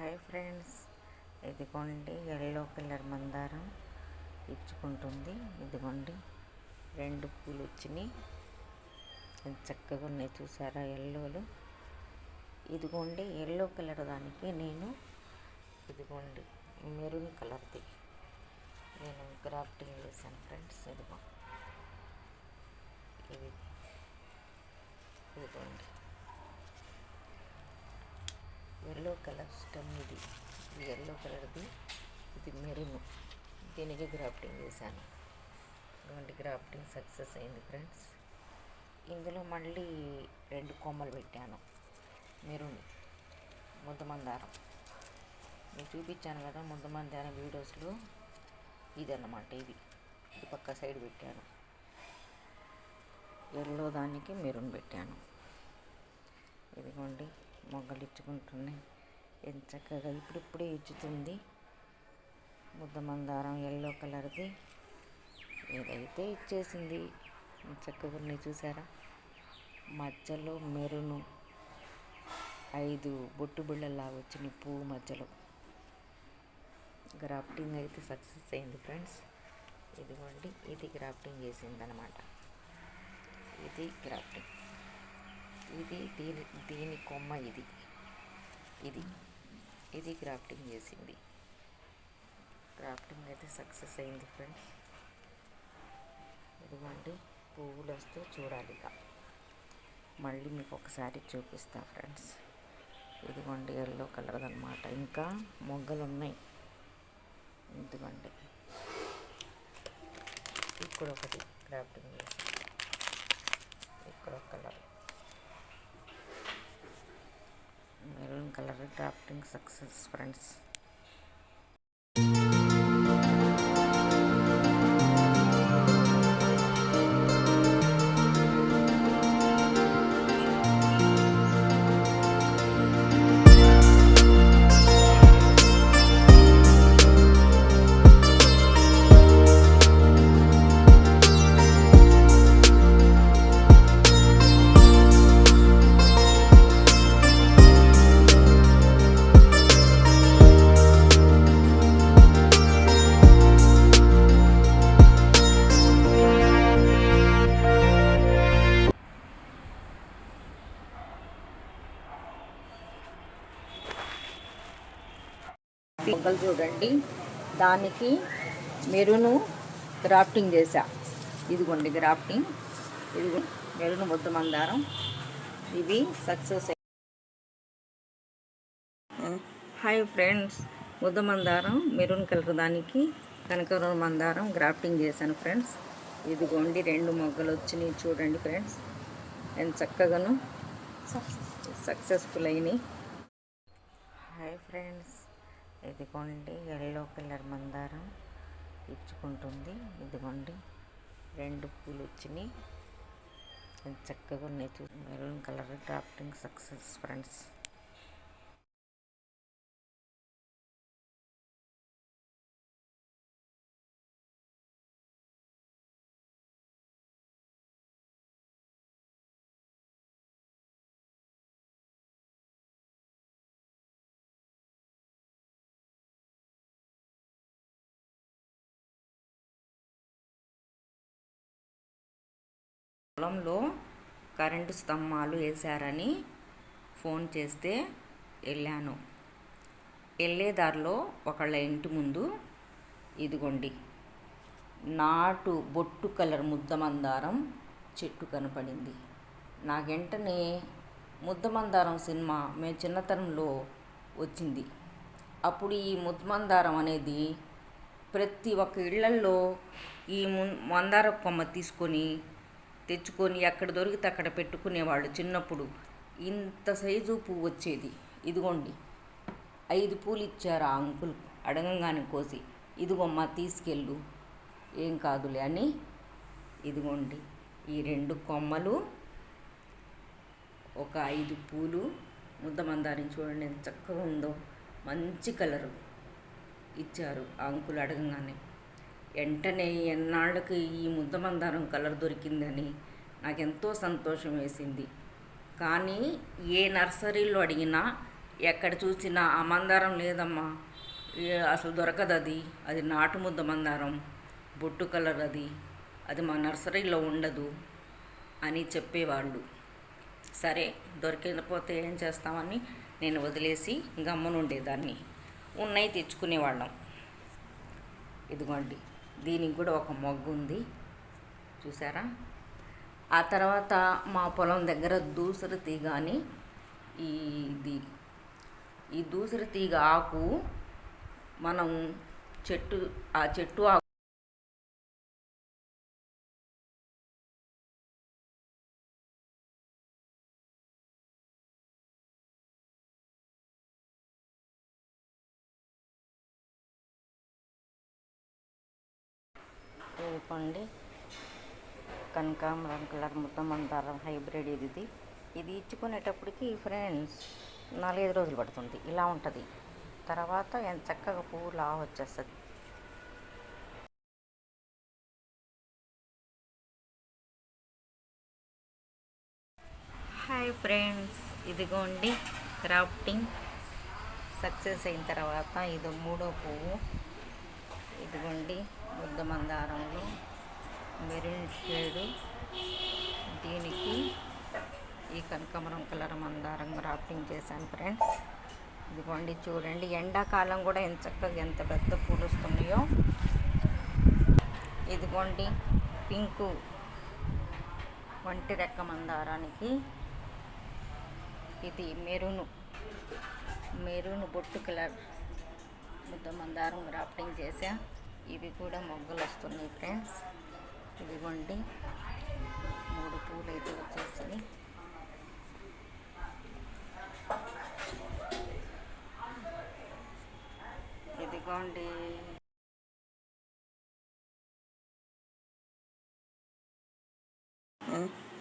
Hi friends. ఇదిగోండి yellow colour మందారం ఇచ్చుకుంటుంది. ఇదిగోండి రెండు పూలు వచ్చినాయి. చక్కగా ఉన్నాయి చూసారా ఎల్లోలు. ఇదిగోండి ఎల్లో కలర్ దానికి నేను ఇదిగోండి మెరూన్ కలర్ది. నేను గ్రాఫ్టింగ్ చేశాను ఫ్రెండ్స్ ఇదిగో. ఇది ఇదిగోండి. ఎల్లో కలర్ స్టెమ్ ఇది. ఇది ఎల్లో కలర్ది. ఇది మెరూన్. దీనికి గ్రాఫ్టింగ్ చేశాను. ఇటువంటి గ్రాఫ్టింగ్ సక్సెస్ అయింది ఫ్రెండ్స్. ఇందులో మళ్ళీ రెండు కొమ్మలు పెట్టాను. మెరూన్. ముద్దమందారం నేను చూపించాను కదా ముద్దమందారం వీడియోస్లో ఇదన్నమాట ఇది. ఇది పక్క సైడ్ పెట్టాను. ఎల్లో దానికి మెరూన్ పెట్టాను. ఇదిగోండి. మొగ్గలు ఇచ్చుకుంటున్నాయి ఎంత చక్కగా ఇప్పుడిప్పుడే ఇచ్చుతుంది. ముద్ద మందారం ఎల్లో కలర్ది. ఏదైతే ఇచ్చేసింది. చక్కగా ఉన్నాయి చూసారా? మధ్యలో మెరును ఐదు బొట్టు బిళ్ళలా వచ్చినాయి పువ్వు మధ్యలో. గ్రాఫ్టింగ్ అయితే సక్సెస్ అయింది ఫ్రెండ్స్. ఇదిగోండి ఇది గ్రాఫ్టింగ్ చేసింది అనమాట ఇది గ్రాఫ్టింగ్. ఇది దీని దీని కొమ్మ ఇది. ఇది ఇది గ్రాఫ్టింగ్ చేసింది. గ్రాఫ్టింగ్ అయితే సక్సెస్ అయింది ఫ్రెండ్స్. ఇదిగోండి పువ్వులు వస్తూ చూడాలి ఇక. మళ్ళీ మీకు ఒకసారి చూపిస్తా ఫ్రెండ్స్. ఇదిగోండి ఎల్లో కలర్ అనమాట ఇంకా మొగ్గలు ఉన్నాయి. ఇదిగోండి. ఇక్కడ ఒకటి గ్రాఫ్టింగ్ చేసి ఇక్కడ ఒక కలర్ మెరూన్ కలర్ గ్రాఫ్టింగ్ మొగ్గలు చూడండి. దానికి మెరును గ్రాఫ్టింగ్ చేసా ఇదిగోండి గ్రాఫ్టింగ్. ఇదిగో మెరును ముద్ద మందారం ఇవి సక్సెస్ హాయ్ ఫ్రెండ్స్ ముద్ద మందారం మెరూన్ కలర్ దానికి కనకవరం మందారం గ్రాఫ్టింగ్ చేశాను ఫ్రెండ్స్ ఇదిగోండి రెండు మొగ్గలు వచ్చినాయి చూడండి ఫ్రెండ్స్ ఎంత చక్కగాను సక్సెస్ఫుల్ అయినాయి. హాయ్ ఫ్రెండ్స్ ఇదిగోండి ఎల్లో కలర్ మందారం ఇచ్చుకుంటుంది. ఇదిగోండి రెండు పూలు వచ్చినాయి. చక్కగా ఉన్నాయి maroon colour grafting success friends పొలంలో కరెంటు స్తంభాలు వేశారని ఫోన్ చేస్తే వెళ్ళాను. వెళ్ళే దారిలో ఒకళ్ళ ఇంటి ముందు ఇదిగోండి నాటు బొట్టు కలర్ ముద్దమందారం చెట్టు కనపడింది. నా వెంటనే ముద్దమందారం సినిమా మేము చిన్నతనంలో వచ్చింది. అప్పుడు ఈ ముద్దమందారం అనేది ప్రతి ఒక్క ఇళ్ళల్లో ఈ మందార కొమ్మ తీసుకొని తెచ్చుకొని ఎక్కడ దొరికితే అక్కడ పెట్టుకునేవాళ్ళు చిన్నప్పుడు. ఇంత సైజు పువ్వు వచ్చేది. ఇదిగోండి. ఐదు పూలు ఇచ్చారు ఆ అంకుల్. అడగంగానే కోసి ఇదిగోమ్మా తీసుకెళ్ళు. ఏం కాదులే అని ఇదిగోండి. ఈ రెండు కొమ్మలు ఒక ఐదు పూలు. ముద్దమందారం చూడండి ఎంత చక్కగా ఉందో. మంచి కలరు ఇచ్చారు ఆ అంకుల్ అడగంగానే. వెంటనే ఎన్నాళ్ళకి ఈ ముద్దమందారం కలర్ దొరికిందని నాకు ఎంతో సంతోషం వేసింది. కానీ ఏ నర్సరీలో అడిగినా ఎక్కడ చూసినా ఆ మందారం లేదమ్మా. అసలు దొరకదు అది. అది నాటు ముద్ద మందారం బొట్టు కలర్ అది. అది మా నర్సరీలో ఉండదు అని చెప్పేవాళ్ళు. సరే దొరికిపోతే ఏం చేస్తామని నేను వదిలేసి గమ్మునుండేదాన్ని. ఉన్నాయి తెచ్చుకునేవాళ్ళం. ఇదిగోండి. దీనికి కూడా ఒక మొగ్గు ఉంది. చూసారా? ఆ తర్వాత మా పొలం దగ్గర దూసర తీగ అని ఈ ఇది. ఈ దూసర తీగ ఆకు మనం చెట్టు ఆ చెట్టు ఆకు ఇదిగోండి. కనకాంబరం కలర్ మొత్తం మందారం హైబ్రిడ్ ఇది ఇది. ఇది ఇచ్చుకునేటప్పటికి ఫ్రెండ్స్ నాలుగైదు రోజులు పడుతుంది. ఇలా ఉంటుంది. తర్వాత ఎంత చక్కగా పువ్వు లా వచ్చేస్తుంది. Hi friends. ఇదిగోండి. క్రాఫ్టింగ్ సక్సెస్ అయిన తర్వాత ఇది మూడో పువ్వు. ఇదిగోండి. బుద్ధ మందారంలో మెరూన్ షేడు. దీనికి ఈ కనకమరం కలర్ మందారం గ్రాఫ్టింగ్ చేశాను ఫ్రెండ్స్. ఇదిగోండి చూడండి ఎండాకాలం కూడా ఎంత చక్కగా ఎంత పెద్ద పూలు వస్తున్నాయో. ఇదిగోండి పింకు వంటి రెక్క మందారానికి ఇది మెరూను మెరూన్ బొట్టు కలర్ బుద్ధ మందారం గ్రాఫ్టింగ్ చేశాను ఇవి కూడా మొగ్గలు వస్తున్నాయి ఫ్రెండ్స్. ఇదిగోండి. మూడు పూలు అయితే వచ్చేసాయి ఇదిగోండి.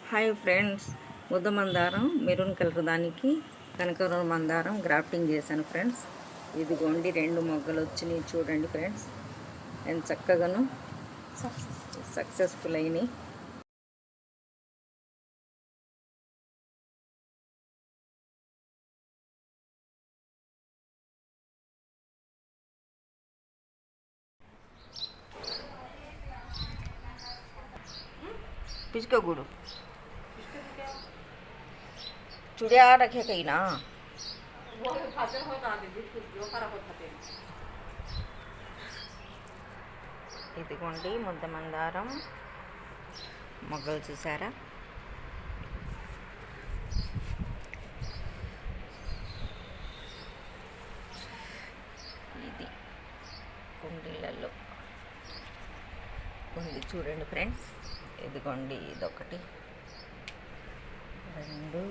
హాయ్ ఫ్రెండ్స్ బుద్ధ మందారం మెరూన్ కలర్ దానికి కనకరం మందారం గ్రాఫ్టింగ్ చేశాను ఫ్రెండ్స్ ఇదిగోండి రెండు మొగ్గలు వచ్చినాయి చూడండి ఫ్రెండ్స్ ఎంత చక్కగాను సక్సెస్ఫుల్ అయినాయి पिचका गुड़ चुड़िया रखे कहीं ना ఇదిగోండి ముద్ద మందారం. మొగ్గలు చూసారా? ఇది కుండీలలో ఉంది చూడండి ఫ్రెండ్స్. ఇదిగోండి ఇదొకటి. రెండు